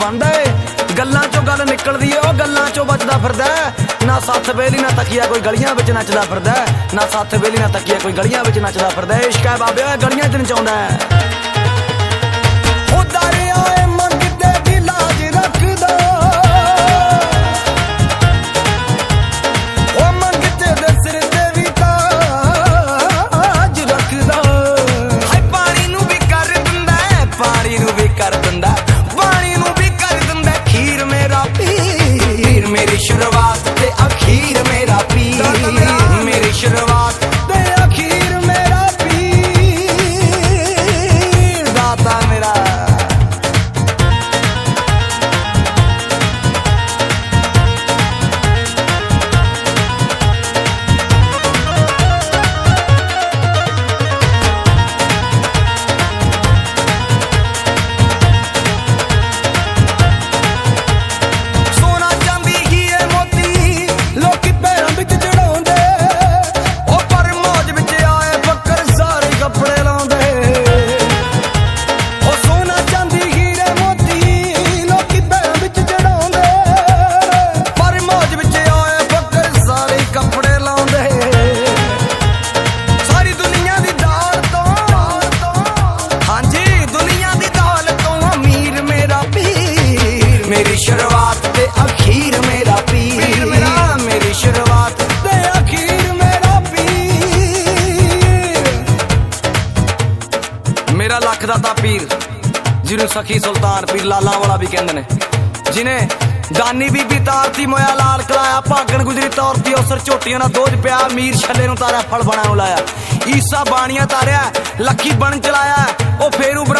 ਬੰਦਾ ਏ। ਗੱਲਾਂ ਚੋਂ ਗੱਲ ਨਿਕਲਦੀ ਏ, ਉਹ ਗੱਲਾਂ ਚੋਂ ਬਚਦਾ ਫਿਰਦਾ ਨਾ ਸੱਤ ਵੇਲੀ ਨਾ ਤਕੀਆ ਕੋਈ ਗਲੀਆਂ ਵਿੱਚ ਨੱਚਦਾ ਫਿਰਦਾ ਨਾ ਸੱਤ ਵੇਲੀ ਨਾ ਤਕੀਆ ਕੋਈ ਗਲੀਆਂ ਵਿੱਚ ਨੱਚਦਾ ਫਿਰਦਾ ਹੈ। ਇਸ਼ਕ ਹੈ ਬਾਬੇ ਗਲੀਆਂ 'ਚ ਨਚਾਉਂਦਾ ਉਹ ਦਰਿਆ ਏ ਮੰਗਦੇ ਦੀ ਲਾਜ ਰੱਖਦਾ। ਉਹ ਮੰਗਤੇ ਦੇ ਸਿਰ ਤੇ ਵੀ ਤਾਜ ਰੱਖਦਾ। ਹਾਏ, ਪਾਣੀ ਨੂੰ ਵੀ ਕਰ ਦਿੰਦਾ ਪਾਣੀ ਨੂੰ ਵੀ ਕਰ ਦਿੰਦਾ ਮੇਰਾ ਲੱਖ ਦਾ ਪੀਰ, ਜਿਹਨੂੰ ਸਖੀ ਸੁਲਤਾਨ ਪੀਰ ਲਾਲਾ ਵਾਲਾ ਵੀ ਕਹਿੰਦੇ ਨੇ। ਜਿਨੇ ਦਾਨੀ ਬੀਬੀ ਤਾਰਤੀ ਮੋਇਆ ਲਾਲ ਕਲਾਇਆ, ਭਾਗਣ ਗੁਜਰੀ ਤੌਰਤੀ ਉਸਰ ਝੋਟੀਆਂ ਨਾਲ ਦੋਜ ਪਿਆ, ਮੀਰ ਛੱਲੇ ਨੂੰ ਤਾਰਿਆ, ਫਲ ਬਣਾ ਨੂੰ ਲਾਇਆ। ਈਸਾ ਬਾਣੀਆਂ ਤਾਰਿਆ, ਲੱਖੀ ਬਣ ਚਲਾਇਆ, ਉਹ ਫੇਰੂ ਬਣਾ